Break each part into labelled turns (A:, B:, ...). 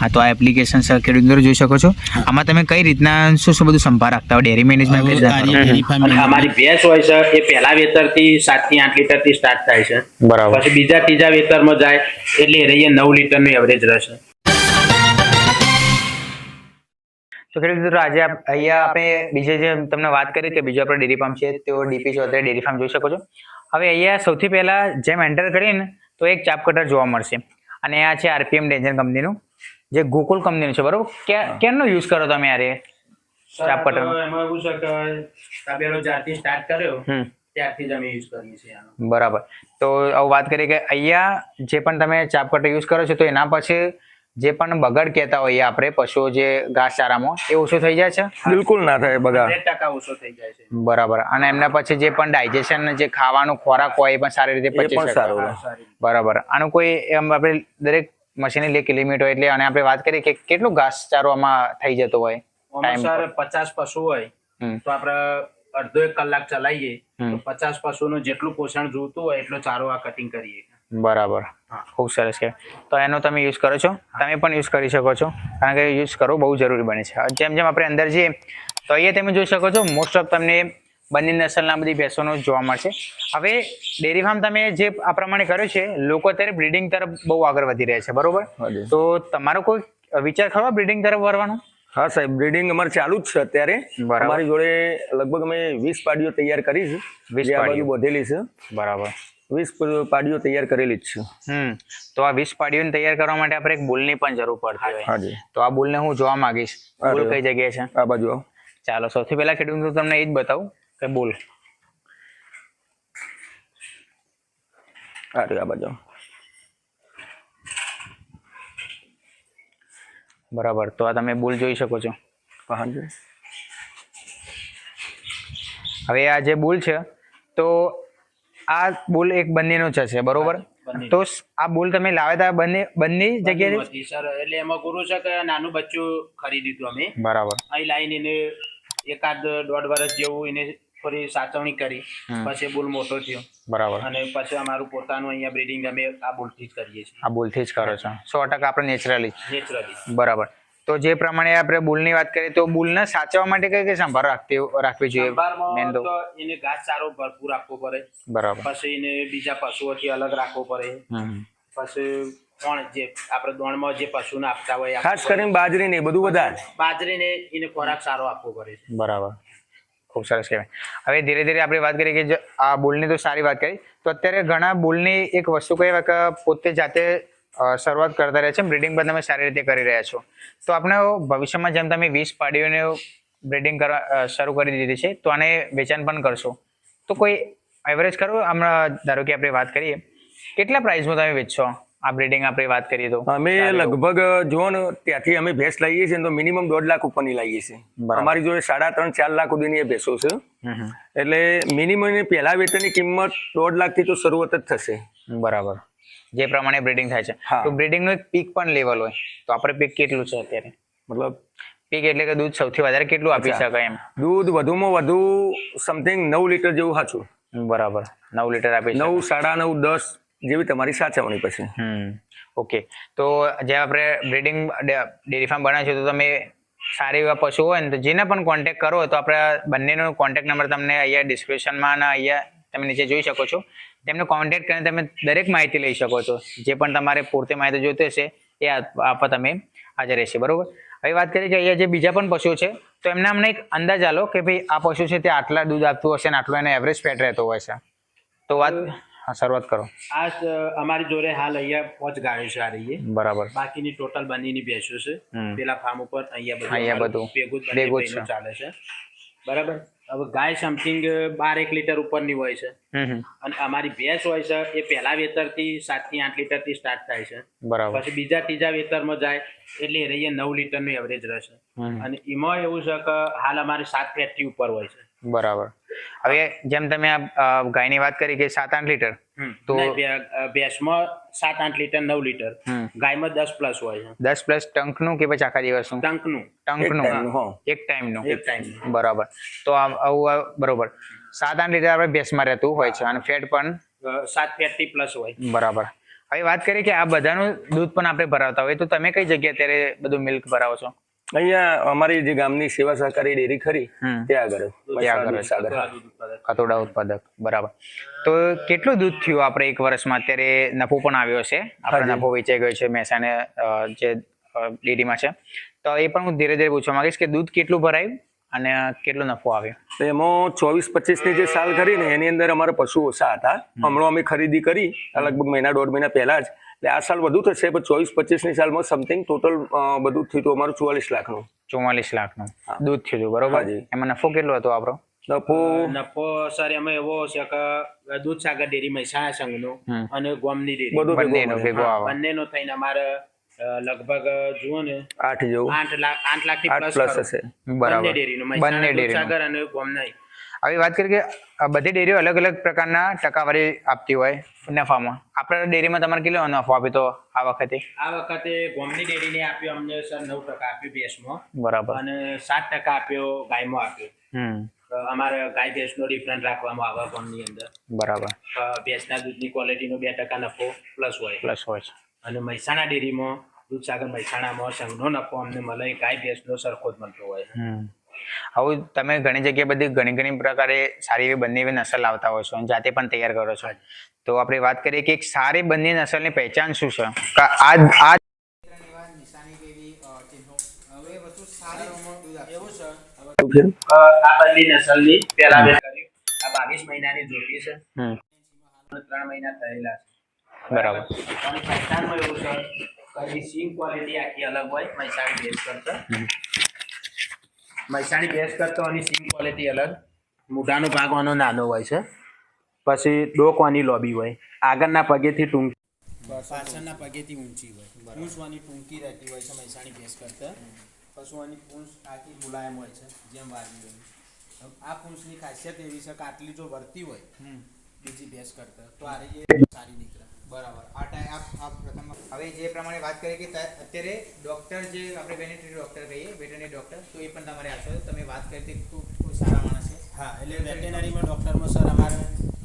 A: હા તો આ એપ્લિકેશન સર ખેડૂત મિત્રો જોઈ શકો છો. આમાં તમે કઈ રીતના શું શું બધું સંભાળ રાખતા હોય? ડેરી મેનેજમેન્ટ
B: અમારી ભેંસ હોય છે એ પહેલા વેતરથી સાતથી આઠ લીટરથી સ્ટાર્ટ થાય છે.
A: બરાબર.
B: પછી બીજા ત્રીજા વેતરમાં જાય એટલે રહીએ નવ લીટરનું એવરેજ રહેશે.
A: તો ખેડૂત મિત્રો આજે અહીંયા આપણે બીજે જે તમને વાત કરી કે બીજો આપણે ડેરી ફાર્મ છે તેઓ ડીપી ચૌધરી ડેરી ફાર્મ જોઈ શકો છો. હવે અહીંયા સૌથી પહેલા જેમ એન્ટર કરીએ ને તો એક ચાપ કટર જોવા મળશે. અને આ છે આરપીએમ ડેન્જર કંપનીનું જે ગોકુલ કંપનીનું છે બરોબર? ક્યારનો યુઝ કરો તમે યારે
B: સ્ટાફ
A: કટર
B: એમાં એવું છે કે તબેલો જ્યારથી સ્ટાર્ટ કર્યો
A: હમ.
B: ત્યારથી જ અમે યુઝ કરીએ છીએ
A: બરાબર. તો હવે વાત કરીએ કે અહીંયા જે પણ તમે ચાપ કટર યુઝ કરો છો તો એના પછી જે પણ બગડ કહેતા હોઈએ આપણે પશુઓ જે ઘાસચારામાં એ ઓછું થઈ જાય છે?
C: બિલકુલ ના થાય બગાડ.
B: ટકા ઓછો થઈ જાય છે.
A: બરાબર. અને એમના પછી જે પણ ડાયજેશન જે ખાવાનું ખોરાક હોય એ પણ સારી રીતે પચી શકે. બરાબર. આનું કોઈ એમ આપણે દરેક મશીનની લે લિમિટ હોય એટલે અને આપણે વાત કરીએ કે કેટલું ઘાસચારો આમાં થઈ જતો હોય?
B: સર પચાસ પશુ હોય તો આપણે અડધો એક કલાક ચલાવીએ. તો પચાસ પશુનું જેટલું પોષણ જોતું હોય એટલો ચારો આ કટિંગ કરીએ.
A: બરાબર. ખૂબ સરસ છે. તો એનો તમે યુઝ કરો છો? તમે પણ યુઝ કરી શકો છો. કારણ કે યુઝ કરવો બહુ જરૂરી બને છે. જેમ જેમ આપણે અંદર જઈએ તો અહીંયા તમે જોઈ શકો છો મોસ્ટ ઓફ તમને બંને નસલના બધી ભેંસોનો જોવા મળશે. હવે ડેરી ફાર્મ તમે જે આ પ્રમાણે કર્યું છે લોકો અત્યારે બ્રીડિંગ તરફ બહુ આગળ વધી રહ્યા છે બરોબર. તો તમારો કોઈ વિચાર ખરો બ્રીડિંગ તરફ વળવાનો?
C: હા સાહેબ બ્રીડિંગ અમારે ચાલુ જ છે અત્યારે. અમારી જોડે લગભગ અમે વીસ પાડીઓ તૈયાર કરી છે. વીસ
A: પાડીઓ.
C: બોધેલી છે.
A: બરાબર.
C: વીસ પાડીઓ તૈયાર કરેલી જ છે.
A: હમ. તો આ વીસ પાડીઓને તૈયાર કરવા માટે આપણે એક બુલની પણ જરૂર પડતી હોય. તો આ બુલને હું જોવા માંગીશ. બુલ કઈ જગ્યાએ છે?
C: આ બાજુ
A: ચાલો સૌથી પહેલા ખેડૂત તમને એ જ બતાવું. કે બુલ
C: અરે આ બાજુ.
A: બરાબર તો આ તમે બુલ જોઈ શકો છો હવે આ જે બુલ છે તો આ બુલ એક બંનેનો જ છે બરોબર? તો આ બુલ તમે લાવ્યા હતા બંને બંને જગ્યાએ?
B: સર. એટલે એમાં ગુરુ છે કે નાનું બચ્ચું ખરીદ્યું અમે.
A: બરાબર.
B: અહીં લાવીને એને એકાદ દોઢ વર્ષ જેવું એને થોડી સાચવણી કરી. પછી બુલ મોટો થયો.
A: બરાબર.
B: અને પછી અમારું પોતાનું અહીંયા બ્રીડિંગ અમે આ બુલથી જ કરીએ છીએ.
A: આ બુલથી જ કરો છો. સો ટકા આપણે નેચરલી
B: નેચરલી
A: બરાબર. તો જે પ્રમાણે આપણે બુલની વાત કરીએ તો બુલને સાચવવા માટે કઈ કઈ સંભાળ રાખતી રાખવી જોઈએ? મેન તો
B: એને ઘાસ ચારો ભરપૂર આપવો પડે.
A: બરાબર.
B: પછી એને બીજા પશુઓથી અલગ રાખવો પડે. પછી કોણ જે આપણે દોણમાં જે પશુને આપતા હોય
C: ખાસ કરીને બાજરી ને બધું વધારે
B: પડે. બાજરીને એને ખોરાક સારો આપવો પડે છે.
A: બરાબર. ખૂબ સરસ કહેવાય. હવે ધીરે ધીરે આપણે વાત કરીએ કે આ બુલની તો સારી વાત કરી, તો અત્યારે ઘણા બુલની એક વસ્તુ કહેવાય કે પોતે જાતે શરૂઆત કરતા રહે છે, બ્રિડિંગ પણ તમે સારી રીતે કરી રહ્યા છો. તો આપણે ભવિષ્યમાં જેમ તમે વીસ પાડીઓને બ્રિડિંગ કરવા શરૂ કરી દીધી છે, તો આને વેચાણ પણ કરશો. તો કોઈ એવરેજ કરો હમણાં ધારો કે આપણે વાત કરીએ, કેટલા પ્રાઇસમાં તમે વેચશો? આ બ્રીડિંગ આપણે વાત કરીએ તો.
C: અમે લગભગ જો ને ત્યાંથી અમે ભેંસ લઈએ છીએ તો મિનિમમ દોઢ લાખ ઉપરની લઈએ છીએ. અમારી જોડે સાડા ત્રણ ચાર લાખ સુધીની એ ભેંસો છે. એટલે મિનિમમ પહેલા વેતનની કિંમત દોઢ લાખથી તો શરૂઆત જ થશે.
A: બરાબર. જે પ્રમાણે બ્રીડિંગ થાય છે. તો બ્રિડિંગનું એક પીક પણ લેવલ હોય. તો આપણે પીક કેટલું છે અત્યારે?
C: મતલબ
A: પીક એટલે કે દૂધ સૌથી વધારે કેટલું આપી શકાય એમ?
C: દૂધ વધુમાં વધુ સમથિંગ નવ લીટર જેવું સાચું.
A: બરાબર. નવ લીટર આપી
C: નવ સાડા નવ દસ જેવી તમારી સાચવણી પછી.
A: ઓકે તો જે આપણે બ્રિડિંગ ડેરી ફાર્મ બનાવ્યું છે તો તમે સારી એવા પશુ હોય ને તો જેને પણ કોન્ટેક્ટ કરો તો આપણે બંનેનો કોન્ટેક્ટ નંબર તમને અહીંયા ડિસ્ક્રિપ્શનમાં અને અહીંયા તમે નીચે જોઈ શકો છો. તેમને કોન્ટેક્ટ કરીને તમે દરેક માહિતી લઈ શકો છો. જે પણ તમારે પૂરતી માહિતી જોઈતી હશે એ આપવા તમે હાજર રહેશે. બરોબર? હવે વાત કરીએ કે અહીંયા જે બીજા પણ પશુઓ છે, તો એમને અમને એક અંદાજ આલો કે ભાઈ આ પશુ છે તે આટલા દૂધ આપતું હશે ને આટલો એનો એવરેજ ફેટ રહેતો હોય છે. તો વાત હા, શરૂઆત કરો.
B: આ અમારી જોડે હાલ અહીંયા પાંચ ગાયો છે આ રહીએ.
A: બરાબર.
B: બાકીની ટોટલ બંનેની ભેંસો છે. પેલા ફાર્મ ઉપર અહીંયા બધું
A: અહીંયા બધું.
B: ભેગું
A: ભેગું.
B: ચાલે છે. બરાબર? હવે ગાય સમથિંગ બાર એક લીટર ઉપરની હોય છે. અને અમારી ભેંસ હોય છે એ પહેલા વેતરથી સાતથી આઠ લીટરથી સ્ટાર્ટ થાય છે.
A: બરાબર.
B: પછી બીજા ત્રીજા વેતરમાં જાય એટલે રહીએ નવ લીટરનું એવરેજ રહેશે. અને એમાં એવું છે કે હાલ અમારે સાત ફેટથી ઉપર હોય છે.
A: બરાબર. હવે જેમ તમે આ ગાયની વાત કરી કે સાત આઠ લીટર તો-
B: ભેંસમાં સાત આઠ લીટર નવ લીટર. ગાયમાં દસ પ્લસ હોય છે.
A: દસ પ્લસ ટંકનું કે પછી આખા દિવસનું?
B: ટંકનું.
A: ટંકનું. એક ટાઈમનું
B: એક ટાઈમ
A: બરાબર. તો આવું બરોબર. સાત આઠ લીટર આપણે ભેંસમાં રહેતું હોય છે અને ફેટ પણ?
B: સાત ફેટથી પ્લસ હોય.
A: બરાબર. હવે વાત કરીએ કે આ બધાનું દૂધ પણ આપણે ભરાવતા હોય તો તમે કઈ જગ્યાએ અત્યારે બધું મિલ્ક ભરાવો છો?
C: અહીંયા અમારી જે ગામની સેવા સહકારી ડેરી ખરી ત્યાં આગળ
A: ત્યાં આગળ.
C: સાગર.
A: કતોડા ઉત્પાદક. બરાબર. તો કેટલું દૂધ થયું આપણે એક વર્ષમાં? અત્યારે નફો પણ આવ્યો છે. આપણે નફો વેચાઈ ગયો છે મહેસાણે જે ડેરીમાં છે. તો એ પણ હું ધીરે ધીરે પૂછવા માંગીશ કે દૂધ કેટલું ભરાયું અને કેટલો નફો આવ્યો?
C: તો એમાં ચોવીસ પચીસની જે સાલ કરી ને એની અંદર અમારા પશુ ઓછા હતા. હમણાં અમે ખરીદી કરી લગભગ મહિના દોઢ મહિના પહેલા જ. એટલે આ સાલ વધુ થશે પણ ચોવીસ પચીસની સાલમાં સમથિંગ ટોટલ બધું થયું હતું અમારું ચુવાલીસ લાખનું.
A: ચુમ્માલીસ લાખનું. દૂધ થયું હતું બરોબર. એમાં નફો કેટલો હતો આપણો?
C: નફો?
B: નફો સર એમાં એવો છે કે દૂધ સાગર ડેરી મહેસાણા સંઘનો
A: નો
B: અને ગોમની ડેરી.
C: બધું ભેગું
A: બંનેનો
B: થઈને અમારે લગભગ જુઓ ને
C: આઠ જેવું.
B: આઠ લાખ આઠ લાખ પ્લસ
C: હશે. બરાબર.
B: બંને
A: ડેરી
B: ડેરીનો
A: બંને
B: મહેસાણા
A: ડેરીનો.
B: દૂધસાગર અને ગોમના.
A: હવે વાત કરીએ કે બધી ડેરીઓ અલગ અલગ પ્રકારના ટકાવારી આપતી હોય નફામાં. આપણા ડેરીમાં તમારે કેટલો નફો આપ્યો તો આ વખતે?
B: આ વખતે ગોમની ડેરીને આપ્યો અમને સર નવ ટકા આપ્યો ભેંસમાં.
A: બરાબર.
B: અને સાત ટકા આપ્યો ગાયમાં આપ્યો.
A: હમ.
B: અમારે ગાય ભેંસનો ડિફરન્ટ રાખવામાં આવે ગોમની અંદર.
A: બરાબર.
B: ભેંસના દૂધની ક્વોલિટીનો બે ટકા નફો પ્લસ હોય.
A: પ્લસ હોય છે.
B: અને મહેસાણા ડેરીમાં દૂધસાગર મહેસાણામાં સંઘનો નફો અમને મળે ગાય ભેંસનો સરખો જ મળતો હોય.
A: હવે તમે ઘણી જગ્યાએ બધી ઘણી ઘણી પ્રકારે સારી એવી બંને એવી નસલ લાવતા હોય છો અને જાતે પણ તૈયાર કરો છો. તો આપણે વાત કરીએ કે એક સારી બંને નસલની પહેચાન શું છે? આ આ
B: આ બંને નસલની પહેલા બે કર્યું આ બાવીસ મહિનાની જોડી છે ત્રણ મહિના થયેલા છે
A: બરાબર.
B: અને પહેચાનમાં એવું છે કે સિંગ ક્વોલિટી આખી અલગ હોય મહેસાણી ભેંસ કરતા મહેસાણી ભેંસ કરતો આની સીમ ક્વોલિટી અલગ. મૂઢાનો ભાગ આનો નાનો હોય છે. પછી ડોકવાની લોબી હોય. આગળના પગેથી ટૂંક
D: પાછળના પગેથી ઊંચી હોય. પૂંછવાની ટૂંકી રહેતી હોય છે મહેસાણી ભેંસ કરતાં. પશુઓની પૂંછ આખી મુલાયમ હોય છે જેમ વાગી હોય. આ પૂંછની ખાસિયત એવી છે કે આટલી જો વર્તી હોય બીજી ભેંસ કરતાં તો આ રીતે સારી નીકળે.
E: બરાબર. આ ટાઈમ આપ આપ પ્રથમ હવે જે પ્રમાણે વાત કરીએ કે અત્યારે ડૉક્ટર જે આપણે વેટરનરી ડૉક્ટર કહીએ વેટરનરી ડૉક્ટર તો એ પણ તમારે આવશે તમે વાત કરી હતી ખૂબ ખૂબ સારા માણસ છે.
D: હા એટલે વેટરનરીમાં ડૉક્ટરમાં સર અમારે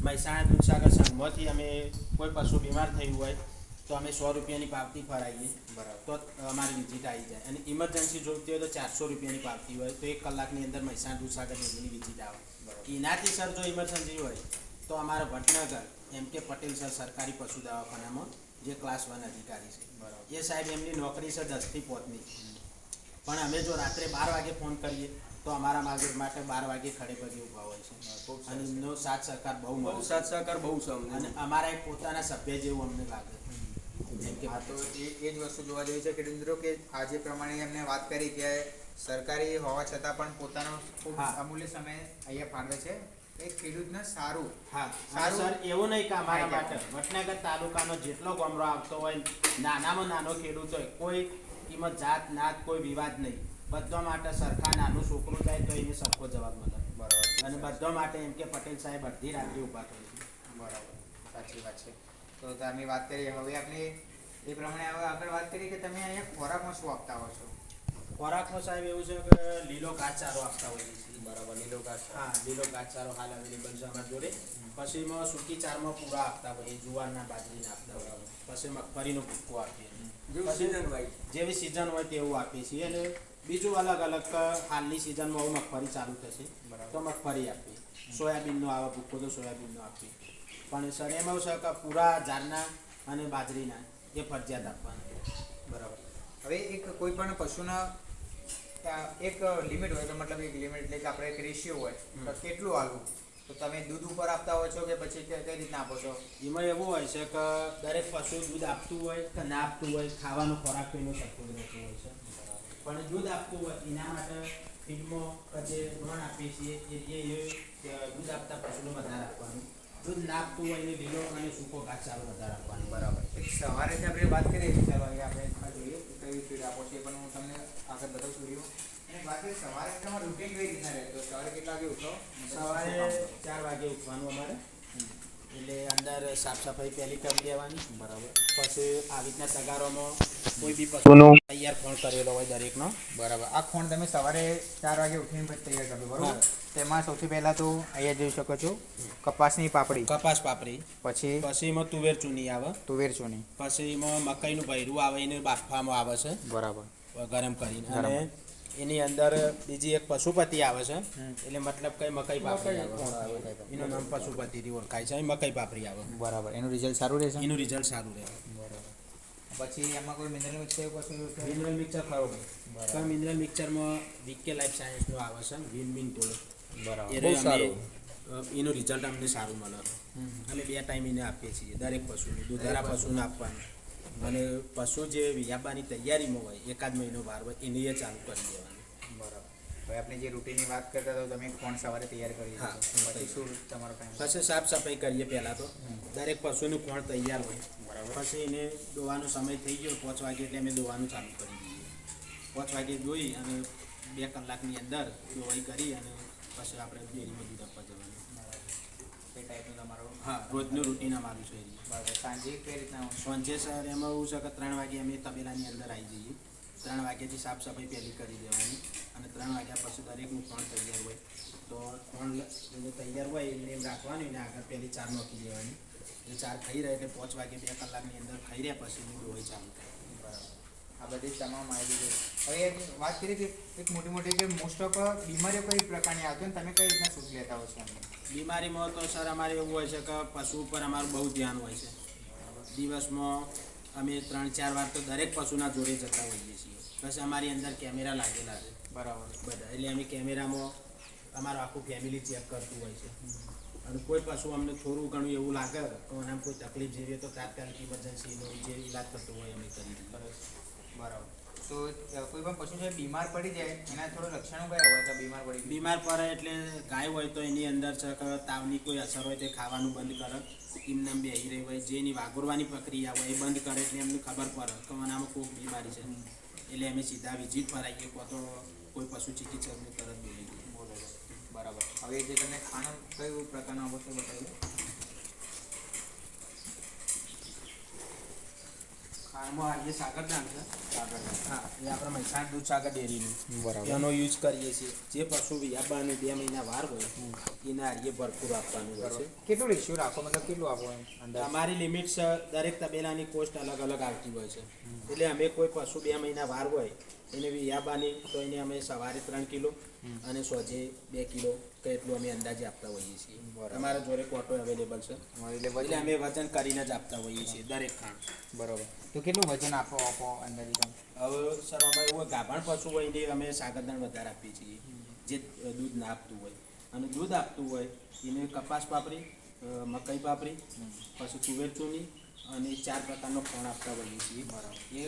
D: મહેસાણા દૂધસાગર સંઘમાંથી અમે કોઈ પશુ બીમાર થયું હોય તો અમે સો રૂપિયાની પાવતી ફરાવીએ બરાબર. તો અમારી વિઝિટ આવી જાય. અને ઇમરજન્સી જોઈતી હોય તો ચારસો રૂપિયાની પાવતી હોય. તો એક કલાકની અંદર મહેસાણા દૂધસાગર ડેરીની વિઝિટ આવે. એનાથી સર જો ઇમરજન્સી હોય તો અમારા વડનગર એમ કે પટેલ સર સરકારી પશુ દવાખાનામાં જે ક્લાસ વન અધિકારી છે. એ સાહેબ એમની નોકરી છે દસથી પોતની પણ અમે જો રાત્રે બાર વાગે ફોન કરીએ તો અમારા માગે- માટે બાર વાગે ખડે પગે ઊભા હોય છે. અને એમનો સાથ સહકાર બહુ બહુ.
C: સાત સહકાર બહુ છે અમને.
D: અને અમારા એક પોતાના સભ્ય જેવું અમને લાગે જેમ કે
E: હા તો એ એ જ વસ્તુ જોવા જેવી છે કે મિત્રો કે આજે પ્રમાણે એમને વાત કરી કે સરકારી હોવા છતાં પણ પોતાનો ખૂબ અમૂલ્ય સમય અહીંયા ફાળવે છે. એ ખેડૂતને સારું.
D: હા
E: સારું.
D: એવું નહીં કે અમારા. માટે તાલુકાનો જેટલો ગામડો આવતો હોય નાનામાં નાનો ખેડૂત હોય કોઈ કિંમત જાત નાત કોઈ વિવાદ નહીં. બધા માટે સરખા નાનું છોકરું થાય તો એને સરખો જવાબ મળે.
E: બરાબર
D: અને બધા માટે એમ કે પટેલ સાહેબ અડધી રાત્રે ઊભા થાય
E: બરાબર. સાચી વાત છે. તો તમે વાત કરીએ હવે આપણે એ પ્રમાણે હવે આગળ વાત કરીએ કે તમે અહીંયા ખોરાકમાં શું આપતા હો છો?
D: ખોરાકમાં સાહેબ એવું છે કે લીલો ઘાસચારો આપતા હોઈએ છીએ
E: બરાબર લીલો ઘાસ
D: હા લીલો ઘાસચારો હાલ અવેલેબલ છે અમારા જોડે. પછી એમાં સૂકી ચારમાં પૂરા આપતા હોઈએ જુવારના બાજરીને આપતા હોઈએ પછી મગફળીનો ભૂક્કો આપીએ. પછી જેવી સિઝન હોય તેવું આપીએ છીએ. અને બીજું અલગ અલગ હાલની સિઝનમાં હવે મગફળી ચાલુ થશે. તો મગફળી આપીએ. સોયાબીનનો આવે ભૂક્કો તો સોયાબીનનો આપીએ. પણ સર એમાં એવું છે કે પૂરા ઝાડના અને બાજરીના એ ફરજિયાત આપવાના.
E: હવે એક કોઈ પણ પશુના એક લિમિટ હોય કે મતલબ એક લિમિટ એટલે કે આપણે એક રેશિયો હોય તો કેટલું હાલવું તો તમે દૂધ ઉપર આપતા હો છો કે પછી કે કઈ રીતના આપો છો?
D: એમાં એવું હોય છે કે દરેક પશુ દૂધ આપતું હોય કે ના આપતું હોય ખાવાનો ખોરાક તો એનો સરખો હોય છે. પણ દૂધ આપતું હોય એના માટે ફીડમાં કે જે ધોરણ આપીએ છીએ એ દૂધ આપતા પશુને વધારે આપવાનું. દૂધ આપતું હોય એને લીલો અને સૂકો ઘાસચારો વધારે આપવાનો બરાબર.
E: સવારે જે આપણે વાત કરીએ છીએ ચાલો આપણે જોઈએ કઈ ફીડ આપો છો પણ હું તમને આગળ બતાવું છું અને વાત સવારે તમારું રૂટીન કઈ રીતના રહે? તો સવારે કેટલા વાગે ઉઠો?
D: સવારે ચાર વાગે ઉઠવાનું અમારે. એટલે અંદર સાફ સફાઈ પહેલી કરી દેવાની. બરાબર. પછી આવી રીતના તગારોમાં કોઈ બી પશુનો તૈયાર ફોન ખોણ કરેલો હોય દરેકનો.
A: બરાબર. આ ખોણ તમે સવારે ચાર વાગે ઉઠીને પછી તૈયાર કરો બરાબર? તેમાં સૌથી પહેલા તો અહીંયા જોઈ શકો છો કપાસની પાપડી.
D: કપાસ પાપડી.
A: પછી?
D: પછી એમાં તુવેર ચૂની આવે.
A: તુવેર ચૂની.
D: પછી એમાં મકાઈનું ભૈરું આવે એને બાફવામાં આવે છે.
A: બરાબર.
D: ગરમ કરીને. અને એની અંદર બીજી એક પશુપતિ આવે છે. એટલે મતલબ કઈ મકાઈ પાપડી આવે. એનું નામ પશુપતિ થી ઓળખાય છે. મકાઈ પાપડી આવે.
A: બરાબર. એનું રિઝલ્ટ સારું રહેશે?
D: એનું રિઝલ્ટ સારું રહે
A: પછી એમાં કોઈ મિનરલ મિક્સર કરે?
D: મિનરલ મિક્સર ખરો તો મિનરલ મિક્સરમાં વીકે લાઈફ સાયન્સનું આવે છે. વિન મિન ટોલ
A: બરાબર.
D: એનું રિઝલ્ટ અમને સારું મળે એટલે બે ટાઈમ એને આપીએ છીએ. દરેક પશુને દૂધારા પશુને આપવાનું. અને પશુ જે વિયાબાની તૈયારીમાં હોય એકાદ મહિનો વાર હોય એને એ ચાલુ કરી દેવાનું.
A: બરાબર. હવે આપણે જે રૂટીનની વાત કરતા હતા તમે કોણ સવારે તૈયાર કરી
D: હા.
A: પછી શું તમારો ટાઈમ
D: પછી સાફ સફાઈ કરીએ પહેલાં તો. દરેક પશુનું કોણ તૈયાર હોય. બરાબર. પછી એને દોવાનો સમય થઈ ગયો પાંચ વાગે એટલે અમે દોવાનું ચાલુ કરી દઈએ પાંચ વાગે દોઈ અને બે કલાકની અંદર દોવાઈ કરી અને પછી આપણે ડેરીમાં દૂધ આપવા જવાનું
A: એ ટાઈપનું તમારું
D: હા રોજનું રૂટીન અમારું છે.
A: બરાબર. સાંજે કઈ રીતના?
D: સાંજે સર એમાં એવું છે કે ત્રણ વાગે અમે તબેલાની અંદર આવી જઈએ. ત્રણ વાગ્યાથી સાફ સફાઈ પહેલી કરી દેવાની અને ત્રણ વાગ્યા પછી દરેકનું ત્રણ તૈયાર હોય. તો ત્રણ જે તૈયાર હોય એમને એમ રાખવાનું ને આગળ પહેલી ચાર નોખી દેવાની. એટલે ચાર ખાઈ રહે એટલે પાંચ વાગે બે કલાકની અંદર ખાઈ રહ્યા પછી એની દોવાઈ ચાલુ થાય.
A: આ બધી તમામ માહિતી છે. હવે એક વાત કરી કે એક મોટી મોટી કે મોસ્ટ ઓફ બીમારીઓ કઈ પ્રકારની આવતી હોય તમે કઈ રીતના શૂટ લેતા હો છો
D: બીમારીમાં તો સર અમારે એવું હોય છે કે પશુ ઉપર અમારું બહુ ધ્યાન હોય છે. દિવસમાં અમે ત્રણ ચાર વાર તો દરેક પશુના જોડે જતા હોઈએ છીએ. બસ અમારી અંદર કેમેરા લાગેલા છે.
A: બરાબર.
D: બધા. એટલે અમે કેમેરામાં અમારું આખું ફેમિલી ચેક કરતું હોય છે. અને કોઈ પશુ અમને થોડું ઘણું એવું લાગે તો એને કોઈ તકલીફ જેવી તો તાત્કાલિક ઇમરજન્સીનો જે ઈલાજ થતો હોય અમે કરી દઈએ.
A: બરાબર. તો કોઈ પણ પશુ છે બીમાર પડી જાય એના થોડા લક્ષણો કયા હોય તો બીમાર પડી
D: બીમાર પડે એટલે ગાય હોય તો એની અંદર તાવની કોઈ અસર હોય તો ખાવાનું બંધ કરે. એમને બેહી રહી હોય જે એની વાગોરવાની પ્રક્રિયા હોય એ બંધ કરે એટલે એમને ખબર પડે કે આમાં કોઈ બીમારી છે. એટલે અમે સીધા વિઝિટ પર આવીએ કાં તો કોઈ પશુ ચિકિત્સકને તરત બોલી.
A: બરાબર. હવે જે તમે ખાણું કયું પ્રકારનું આપો બતાવ્યું
D: ખારમાં આવીએ સાગરદાન છે. હા એ આપણે મહેસાણા દૂધ સાગર ડેરીનું.
A: બરાબર.
D: એનો યુઝ કરીએ છીએ. જે પશુ વિયાબાનું બે મહિના વાર હોય એના હારીએ ભરપૂર આપવાનું હોય છે.
A: કેટલું રેશિયો રાખો? મતલબ કેટલું આપો અંદર
D: અમારી લિમિટ દરેક તબેલાની કોસ્ટ અલગ અલગ આવતી હોય છે. એટલે અમે કોઈ પશુ બે મહિના વાર હોય એને વિયાબાની તો એને અમે સવારે ત્રણ કિલો અને સોજે બે કિલો કે એટલું અમે અંદાજે આપતા હોઈએ છીએ. અમારા જોડે કોટો અવેલેબલ છે.
A: એટલે
D: અમે વજન કરીને જ આપતા હોઈએ છીએ દરેક ખાણ.
A: બરોબર. તો કેટલું વજન આપો આપો અંદાજે?
D: હવે સર અમે એવું ગાભણ પશુ હોય ને અમે સાગરદાણ વધારે આપીએ છીએ. જે દૂધ ના આપતું હોય. અને દૂધ આપતું હોય એને કપાસ પાપડી મકાઈ પાપડી પછી તુવેર ચૂની અને ચાર પ્રકારનો ખોણ આપતા હોઈએ છીએ. એ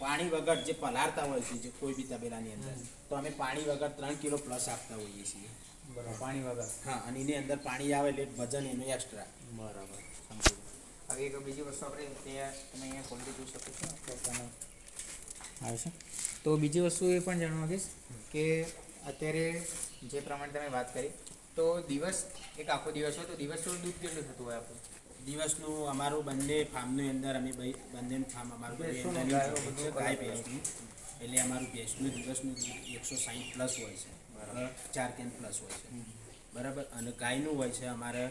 D: પાણી વગર જે પલાળતા હોય છે જે કોઈ બી તબેલાની અંદર તો અમે પાણી વગર ત્રણ કિલો પ્લસ આપતા હોઈએ છીએ.
A: બરાબર. પાણી વગર.
D: હા અને એની અંદર પાણી આવે એટલે વજન એનું એક્સ્ટ્રા
A: બરાબર. હવે એક બીજી વસ્તુ આપણે ત્યાં તમે અહીંયા ક્વોલિટી જોઈ શકો છો. તમે આવે છે? તો બીજી વસ્તુ એ પણ જાણવા માંગીશ કે અત્યારે જે પ્રમાણે તમે વાત કરી તો દિવસ એક આખો દિવસ હોય તો દિવસ થોડું દૂધ કેટલું થતું હોય આપણું?
D: દિવસનું અમારું બંને ફાર્મની અંદર અમે બંનેનું ફાર્મ અમારું ગાય ભેંસનું. એટલે અમારું ભેંસનું દિવસનું એકસો સાહીઠ પ્લસ હોય છે. બરાબર. ચાર કેન પ્લસ હોય છે. બરાબર? અને ગાયનું હોય છે અમારે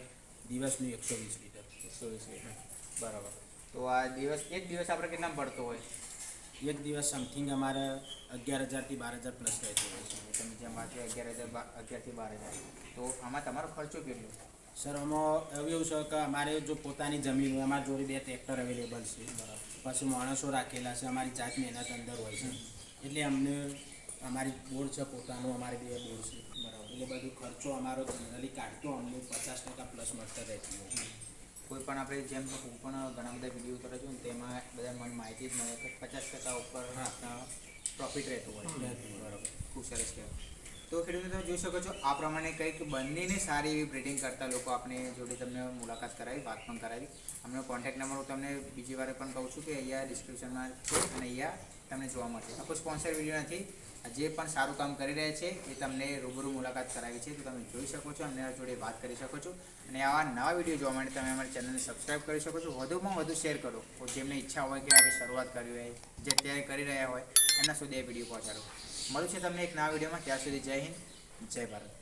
D: દિવસનું એકસો વીસ લીટર.
A: એકસો વીસ લીટર. બરાબર. તો આ દિવસ એક દિવસ આપણે કેટલા પડતો હોય?
D: એક દિવસ સમથિંગ અમારે અગિયાર હજારથી બાર હજાર પ્લસ રહેતો હોય છે.
A: તમે જેમ વાત અગિયાર હજાર અગિયારથી બાર હજાર. તો આમાં તમારો ખર્ચો કેટલો?
D: સર આમાં એવું એવું છે કે અમારે જો પોતાની જમીન હોય અમારી જોડે બે ટ્રેક્ટર અવેલેબલ છે પછી માણસો રાખેલા છે અમારી જાત મહેનત અંદર હોય છે. એટલે અમને અમારી બોર્ડ છે પોતાનું અમારે બે બોર્ડ છે બરાબર. એટલે બધું ખર્ચો અમારો જનરલી કાઢતો અમને પચાસ ટકા પ્લસ મળતા રહેતી હોય.
A: કોઈ પણ આપણે જેમ હું પણ ઘણા બધા વીડિયો કરે છું ને તેમાં બધા મને માહિતી જ મળે કે પચાસ ટકા ઉપર પ્રોફિટ રહેતું હોય. બરાબર. ખૂબ સરસ કહેવાય. તો ખેડૂતો, તમે જોઈ શકો છો, આ પ્રમાણે કંઈક બંનેને સારી એવી બ્રિડિંગ કરતા લોકો આપણે જોડે તમને મુલાકાત કરાવી, વાત પણ કરાવી. અમને કોન્ટેક્ટ નંબર હું તમને બીજી વાર પણ કહું છું કે અહીંયા ડિસ્ક્રિપ્શનમાં છે અને અહીંયા તમને જોવા મળશે. કોઈ સ્પોન્સર વીડિયો નથી જે પણ સારું કામ કરી રહ્યા છે એ તમને રૂબરૂ મુલાકાત કરાવી છે, તો તમે જોઈ શકો છો અને એના જોડે વાત કરી શકો છો. અને આવા નવા વીડિયો જોવા માટે તમે અમારી ચેનલને સબસ્ક્રાઈબ કરી શકો છો. વધુમાં વધુ શેર કરો. જેમને ઈચ્છા હોય કે આવી શરૂઆત કરવી હોય, જે અત્યારે કરી રહ્યા હોય, એમના સુધી એ વીડિયો પહોંચાડો. મળું છે તમને એક નવા વિડીયોમાં. ત્યાં સુધી જય હિન્દ જય ભારત.